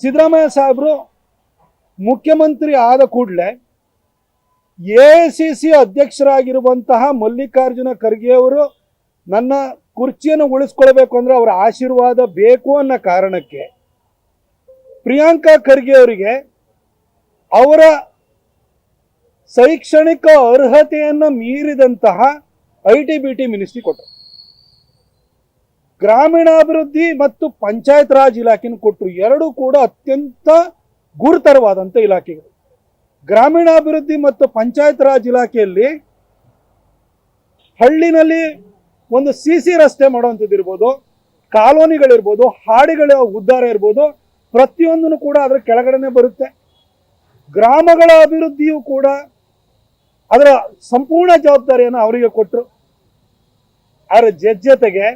ಸಿದ್ದರಾಮಯ್ಯ ಸಾಹೇಬರು ಮುಖ್ಯಮಂತ್ರಿ ಆದ ಕೂಡಲೇ ಎ ಸಿ ಸಿ ಅಧ್ಯಕ್ಷರಾಗಿರುವಂತಹ ಮಲ್ಲಿಕಾರ್ಜುನ ಖರ್ಗೆ ಅವರು ನನ್ನ ಕುರ್ಚಿಯನ್ನು ಉಳಿಸ್ಕೊಳ್ಬೇಕು ಅಂದ್ರೆ ಅವರ ಆಶೀರ್ವಾದ ಬೇಕು ಅನ್ನೋ ಕಾರಣಕ್ಕೆ ಪ್ರಿಯಾಂಕಾ ಖರ್ಗೆ ಅವರಿಗೆ ಅವರ ಶೈಕ್ಷಣಿಕ ಅರ್ಹತೆಯನ್ನು ಮೀರಿದಂತಹ I T B T ministry ಕೊಟ್ಟರು. ಗ್ರಾಮೀಣಾಭಿವೃದ್ಧಿ ಮತ್ತು ಪಂಚಾಯತ್ ರಾಜ್ ಇಲಾಖೆನ ಕೊಟ್ಟರು ಎರಡೂ ಕೂಡ ಅತ್ಯಂತ ಗುರುತರವಾದಂಥ ಇಲಾಖೆಗಳು. ಗ್ರಾಮೀಣಾಭಿವೃದ್ಧಿ ಮತ್ತು ಪಂಚಾಯತ್ ರಾಜ್ ಇಲಾಖೆಯಲ್ಲಿ ಹಳ್ಳಿನಲ್ಲಿ ಒಂದು ಸಿ ಸಿ ರಸ್ತೆ ಮಾಡುವಂಥದ್ದು ಇರ್ಬೋದು, ಕಾಲೋನಿಗಳಿರ್ಬೋದು, ಹಾಡಿಗಳ ಉದ್ಧಾರ ಇರ್ಬೋದು, ಪ್ರತಿಯೊಂದನ್ನು ಕೂಡ ಅದರ ಕೆಳಗಡೆನೆ ಬರುತ್ತೆ. ಗ್ರಾಮಗಳ ಅಭಿವೃದ್ಧಿಯು ಕೂಡ ಅದರ ಸಂಪೂರ್ಣ ಜವಾಬ್ದಾರಿಯನ್ನು ಅವರಿಗೆ ಕೊಟ್ಟರು ಅದರ ಜೊತೆಗೆ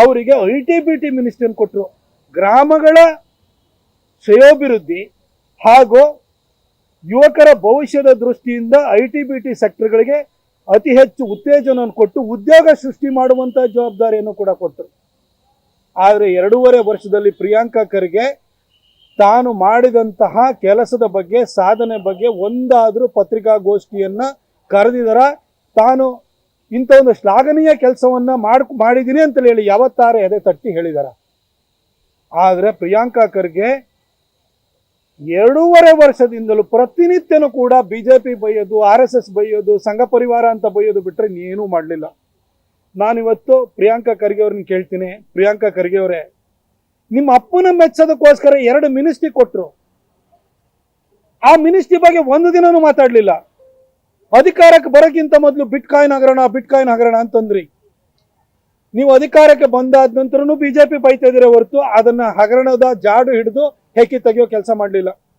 ಅವರಿಗೆ ಐ ಟಿ ಬಿ ಟಿ ಮಿನಿಸ್ಟ್ರಿಯನ್ನು ಕೊಟ್ಟರು. ಗ್ರಾಮಗಳ ಶ್ರೇಯೋಭಿವೃದ್ಧಿ ಹಾಗೂ ಯುವಕರ ಭವಿಷ್ಯದ ದೃಷ್ಟಿಯಿಂದ ಐ ಟಿ ಬಿ ಟಿ ಸೆಕ್ಟರ್ಗಳಿಗೆ ಅತಿ ಹೆಚ್ಚು ಉತ್ತೇಜನವನ್ನು ಕೊಟ್ಟು ಉದ್ಯೋಗ ಸೃಷ್ಟಿ ಮಾಡುವಂಥ ಜವಾಬ್ದಾರಿಯನ್ನು ಕೂಡ ಕೊಟ್ಟರು. ಆದರೆ ಎರಡೂವರೆ ವರ್ಷದಲ್ಲಿ ಪ್ರಿಯಾಂಕಾ ಖರ್ಗೆ ತಾನು ಮಾಡಿದಂತಹ ಕೆಲಸದ ಬಗ್ಗೆ, ಸಾಧನೆ ಬಗ್ಗೆ ಒಂದಾದರೂ ಪತ್ರಿಕಾಗೋಷ್ಠಿಯನ್ನು ಕರೆದಿದರ ತಾನು ಇಂಥ ಒಂದು ಶ್ಲಾಘನೀಯ ಕೆಲಸವನ್ನ ಮಾಡ್ ಮಾಡಿದ್ದೀನಿ ಅಂತ ಹೇಳಿ ಯಾವತ್ತಾರೆ ಎದೆ ತಟ್ಟಿ ಹೇಳಿದಾರ. ಆದರೆ ಪ್ರಿಯಾಂಕಾ ಖರ್ಗೆ ಎರಡೂವರೆ ವರ್ಷದಿಂದಲೂ ಪ್ರತಿನಿತ್ಯನೂ ಕೂಡ ಬಿಜೆಪಿ ಬೈಯೋದು, ಆರ್ ಎಸ್ ಎಸ್ ಬೈಯೋದು, ಸಂಘ ಪರಿವಾರ ಅಂತ ಬೈಯೋದು ಬಿಟ್ಟರೆ ಇನ್ನೇನೂ ಮಾಡಲಿಲ್ಲ. ನಾನಿವತ್ತು ಪ್ರಿಯಾಂಕಾ ಖರ್ಗೆ ಅವ್ರನ್ನ ಕೇಳ್ತೀನಿ. ಪ್ರಿಯಾಂಕಾ ಖರ್ಗೆ ಅವರೇ, ನಿಮ್ಮ ಅಪ್ಪನ ಮೆಚ್ಚೋದಕ್ಕೋಸ್ಕರ ಎರಡು ಮಿನಿಸ್ಟ್ರಿ ಕೊಟ್ಟರು ಆ ಮಿನಿಸ್ಟ್ರಿ ಬಗ್ಗೆ ಒಂದು ದಿನನೂ ಮಾತಾಡಲಿಲ್ಲ. ಅಧಿಕಾರಕ್ಕೆ ಬರೋಕ್ಕಿಂತ ಮೊದಲು ಬಿಟ್ಕಾಯಿನ್ ಹಗರಣ ಬಿಟ್ ಕಾಯಿನ್ ಹಗರಣ ಅಂತಂದ್ರಿ. ನೀವು ಅಧಿಕಾರಕ್ಕೆ ಬಂದಾದ ನಂತರನೂ ಬಿಜೆಪಿ ಬೈತಾ ಇದ್ರೆ ಹೊರತು ಅದನ್ನ ಹಗರಣದ ಜಾಡು ಹಿಡಿದು ಹೆಕ್ಕಿ ತೆಗೆಯೋ ಕೆಲಸ ಮಾಡಲಿಲ್ಲ.